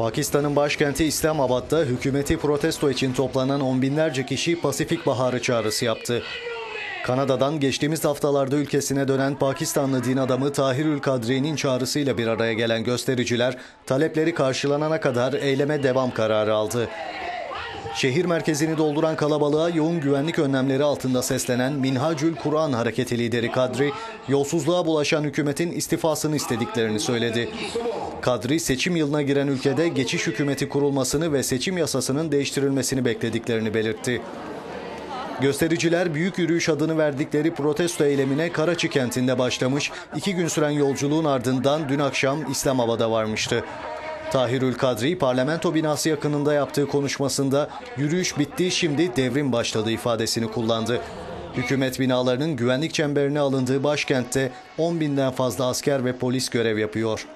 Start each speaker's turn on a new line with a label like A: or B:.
A: Pakistan'ın başkenti İslamabad'da hükümeti protesto için toplanan on binlerce kişi Pasifik Baharı çağrısı yaptı. Kanada'dan geçtiğimiz haftalarda ülkesine dönen Pakistanlı din adamı Tahirül Kadri'nin çağrısıyla bir araya gelen göstericiler talepleri karşılanana kadar eyleme devam kararı aldı. Şehir merkezini dolduran kalabalığa yoğun güvenlik önlemleri altında seslenen Minhacül Kur'an hareketi lideri Kadri, yolsuzluğa bulaşan hükümetin istifasını istediklerini söyledi. Kadri, seçim yılına giren ülkede geçiş hükümeti kurulmasını ve seçim yasasının değiştirilmesini beklediklerini belirtti. Göstericiler büyük yürüyüş adını verdikleri protesto eylemine Karaçi kentinde başlamış, iki gün süren yolculuğun ardından dün akşam İslamabad'a varmıştı. Tahirül Kadri parlamento binası yakınında yaptığı konuşmasında yürüyüş bitti şimdi devrim başladı ifadesini kullandı. Hükümet binalarının güvenlik çemberine alındığı başkentte 10 binden fazla asker ve polis görev yapıyor.